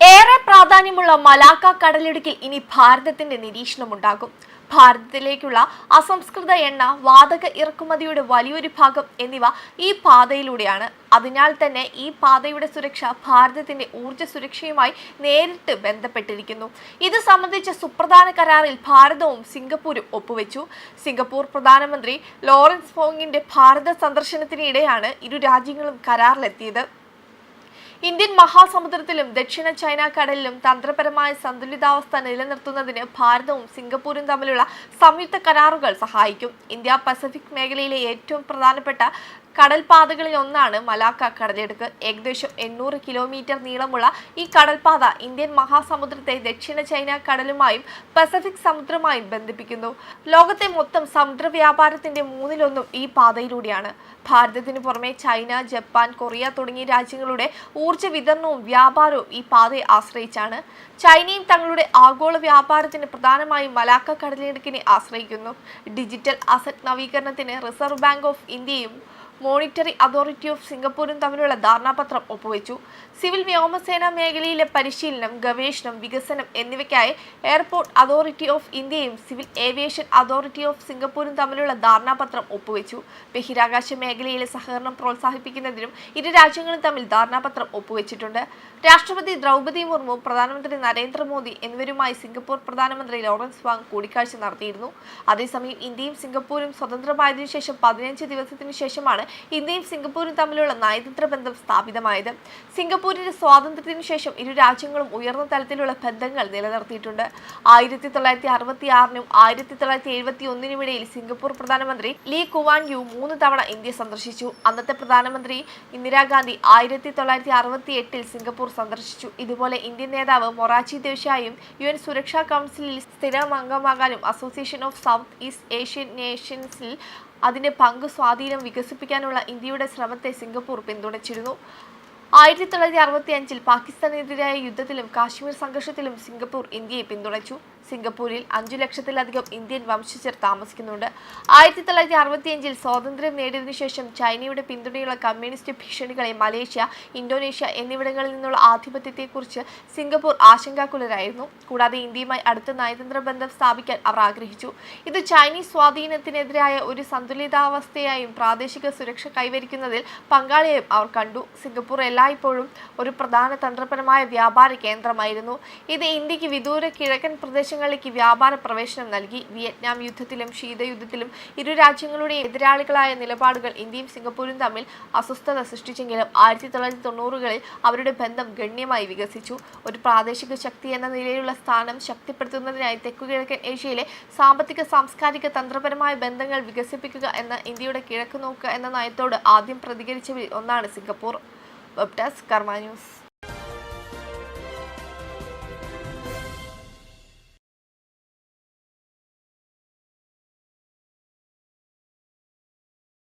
ഏറെ പ്രാധാന്യമുള്ള മലാക്ക കടലിടുക്കിൽ ഇനി ഭാരതത്തിന്റെ നിരീക്ഷണമുണ്ടാകും. ഭാരതത്തിലേക്കുള്ള അസംസ്കൃത എണ്ണ വാതക ഇറക്കുമതിയുടെ വലിയൊരു ഭാഗം എന്നിവ ഈ പാതയിലൂടെയാണ്. അതിനാൽ തന്നെ ഈ പാതയുടെ സുരക്ഷ ഭാരതത്തിന്റെ ഊർജ സുരക്ഷയുമായി നേരിട്ട് ബന്ധപ്പെട്ടിരിക്കുന്നു. ഇത് സംബന്ധിച്ച സുപ്രധാന കരാറിൽ ഭാരതവും സിംഗപ്പൂരും ഒപ്പുവെച്ചു. സിംഗപ്പൂർ പ്രധാനമന്ത്രി ലോറൻസ് ഫോങ്ങിന്റെ ഭാരത സന്ദർശനത്തിനിടെയാണ് ഇരു രാജ്യങ്ങളും കരാറിലെത്തിയത്. ഇന്ത്യൻ മഹാസമുദ്രത്തിലും ദക്ഷിണ ചൈന കടലിലും തന്ത്രപരമായ സന്തുലിതാവസ്ഥ നിലനിർത്തുന്നതിന് ഭാരതവും സിംഗപ്പൂരും തമ്മിലുള്ള സംയുക്ത കരാറുകൾ സഹായിക്കും. ഇന്ത്യ പസഫിക് മേഖലയിലെ ഏറ്റവും പ്രധാനപ്പെട്ട കടൽപാതകളിൽ ഒന്നാണ് മലാക്ക കടലെടുക്ക് ഏകദേശം എണ്ണൂറ് കിലോമീറ്റർ നീളമുള്ള ഈ കടൽപാത ഇന്ത്യൻ മഹാസമുദ്രത്തെ ദക്ഷിണ ചൈന കടലുമായും പസഫിക് സമുദ്രമായും ബന്ധിപ്പിക്കുന്നു. ലോകത്തെ മൊത്തം സമുദ്ര വ്യാപാരത്തിന്റെ മൂന്നിലൊന്നും ഈ പാതയിലൂടെയാണ്. ഭാരതത്തിന് പുറമെ ചൈന ജപ്പാൻ കൊറിയ തുടങ്ങിയ രാജ്യങ്ങളുടെ ഊർജ വിതരണവും വ്യാപാരവും ഈ പാതയെ ആശ്രയിച്ചാണ്. ചൈനയും തങ്ങളുടെ ആഗോള വ്യാപാരത്തിന് പ്രധാനമായും മലാക്ക കടലിടുക്കിനെ ആശ്രയിക്കുന്നു. ഡിജിറ്റൽ അസറ്റ് നവീകരണത്തിന് റിസർവ് ബാങ്ക് ഓഫ് ഇന്ത്യയും മോണിറ്ററി അതോറിറ്റി ഓഫ് സിംഗപ്പൂരും തമ്മിലുള്ള ധാരണാപത്രം ഒപ്പുവെച്ചു. സിവിൽ വ്യോമസേന മേഖലയിലെ പരിശീലനം ഗവേഷണം വികസനം എന്നിവയ്ക്കായി എയർപോർട്ട് അതോറിറ്റി ഓഫ് ഇന്ത്യയും സിവിൽ ഏവിയേഷൻ അതോറിറ്റി ഓഫ് സിംഗപ്പൂരും തമ്മിലുള്ള ധാരണാപത്രം ഒപ്പുവെച്ചു. ബഹിരാകാശ മേഖലയിലെ സഹകരണം പ്രോത്സാഹിപ്പിക്കുന്നതിനും ഇരു രാജ്യങ്ങളും തമ്മിൽ ധാരണാപത്രം ഒപ്പുവെച്ചിട്ടുണ്ട്. രാഷ്ട്രപതി ദ്രൗപദി മുർമു പ്രധാനമന്ത്രി നരേന്ദ്രമോദി എന്നിവരുമായി സിംഗപ്പൂർ പ്രധാനമന്ത്രി ലോറൻസ് വാങ് കൂടിക്കാഴ്ച നടത്തിയിരുന്നു. അതേസമയം ഇന്ത്യയും സിംഗപ്പൂരും സ്വതന്ത്രമായതിനു ശേഷം പതിനഞ്ച് ദിവസത്തിനു ശേഷമാണ് ഇന്ത്യയും സിംഗപ്പൂരും തമ്മിലുള്ള നയതന്ത്ര ബന്ധം സ്ഥാപിതമായത്. സിംഗപ്പൂരിന്റെ സ്വാതന്ത്ര്യത്തിനു ശേഷം ഇരു രാജ്യങ്ങളും ഉയർന്ന തലത്തിലുള്ള ബന്ധങ്ങൾ നിലനിർത്തിയിട്ടുണ്ട്. ആയിരത്തി തൊള്ളായിരത്തി അറുപത്തി ആറിനും ആയിരത്തി തൊള്ളായിരത്തി എഴുപത്തി ഒന്നിനുമിടയിൽ സിംഗപ്പൂർ പ്രധാനമന്ത്രി ലീ കുവാൻ യു മൂന്ന് തവണ ഇന്ത്യ സന്ദർശിച്ചു. അന്നത്തെ പ്രധാനമന്ത്രി ഇന്ദിരാഗാന്ധി ആയിരത്തി തൊള്ളായിരത്തി അറുപത്തി എട്ടിൽ സിംഗപ്പൂർ സന്ദർശിച്ചു. ഇതുപോലെ ഇന്ത്യൻ നേതാവ് മൊറാച്ചി ദേശായും യു എൻ സുരക്ഷാ കൗൺസിലിൽ സ്ഥിരം അംഗമാകാനും Association of South East Asian നേഷൻസിൽ അതിന്റെ പങ്ക് സ്വാധീനം വികസിപ്പിക്കാനുള്ള ഇന്ത്യയുടെ ശ്രമത്തെ സിംഗപ്പൂർ പിന്തുണച്ചിരുന്നു. ആയിരത്തി തൊള്ളായിരത്തി അറുപത്തി അഞ്ചിൽ പാകിസ്ഥാനെതിരായ യുദ്ധത്തിലും കാശ്മീർ സംഘർഷത്തിലും സിംഗപ്പൂർ ഇന്ത്യയെ പിന്തുണച്ചു. സിംഗപ്പൂരിൽ അഞ്ചു ലക്ഷത്തിലധികം ഇന്ത്യൻ വംശജർ താമസിക്കുന്നുണ്ട്. ആയിരത്തി തൊള്ളായിരത്തി അറുപത്തിയഞ്ചിൽ സ്വാതന്ത്ര്യം നേടിയതിനു ശേഷം ചൈനയുടെ പിന്തുണയുള്ള കമ്മ്യൂണിസ്റ്റ് ഭീഷണികളെ മലേഷ്യ ഇന്തോനേഷ്യ എന്നിവിടങ്ങളിൽ നിന്നുള്ള ആധിപത്യത്തെക്കുറിച്ച് സിംഗപ്പൂർ ആശങ്കാകുലരായിരുന്നു. കൂടാതെ ഇന്ത്യയുമായി അടുത്ത നയതന്ത്ര ബന്ധം സ്ഥാപിക്കാൻ അവർ ആഗ്രഹിച്ചു. ഇത് ചൈനീസ് സ്വാധീനത്തിനെതിരായ ഒരു സന്തുലിതാവസ്ഥയായും പ്രാദേശിക സുരക്ഷ കൈവരിക്കുന്നതിൽ പങ്കാളിയായും അവർ കണ്ടു. സിംഗപ്പൂർ എല്ലായ്പ്പോഴും ഒരു പ്രധാന തന്ത്രപരമായ വ്യാപാര കേന്ദ്രമായിരുന്നു. ഇത് ഇന്ത്യയ്ക്ക് വിദൂര കിഴക്കൻ പ്രദേശങ്ങളിലേക്ക് വ്യാപാര പ്രവേശനം നൽകി. വിയറ്റ്നാം യുദ്ധത്തിലും ശീതയുദ്ധത്തിലും ഇരു രാജ്യങ്ങളുടെ എതിരാളികളായ നിലപാടുകൾ ഇന്ത്യയും സിംഗപ്പൂരും തമ്മിൽ അസ്വസ്ഥത സൃഷ്ടിച്ചെങ്കിലും ആയിരത്തി തൊള്ളായിരത്തി തൊണ്ണൂറുകളിൽ അവരുടെ ബന്ധം ഗണ്യമായി വികസിച്ചു. ഒരു പ്രാദേശിക ശക്തി എന്ന നിലയിലുള്ള സ്ഥാനം ശക്തിപ്പെടുത്തുന്നതിനായി തെക്കുകിഴക്കൻ ഏഷ്യയിലെ സാമ്പത്തിക സാംസ്കാരിക തന്ത്രപരമായ ബന്ധങ്ങൾ വികസിപ്പിക്കുക എന്ന ഇന്ത്യയുടെ കിഴക്ക് നോക്കുക എന്ന നയത്തോട് ആദ്യം പ്രതികരിച്ചവരിൽ ഒന്നാണ് Singapore. Web desk Karma News.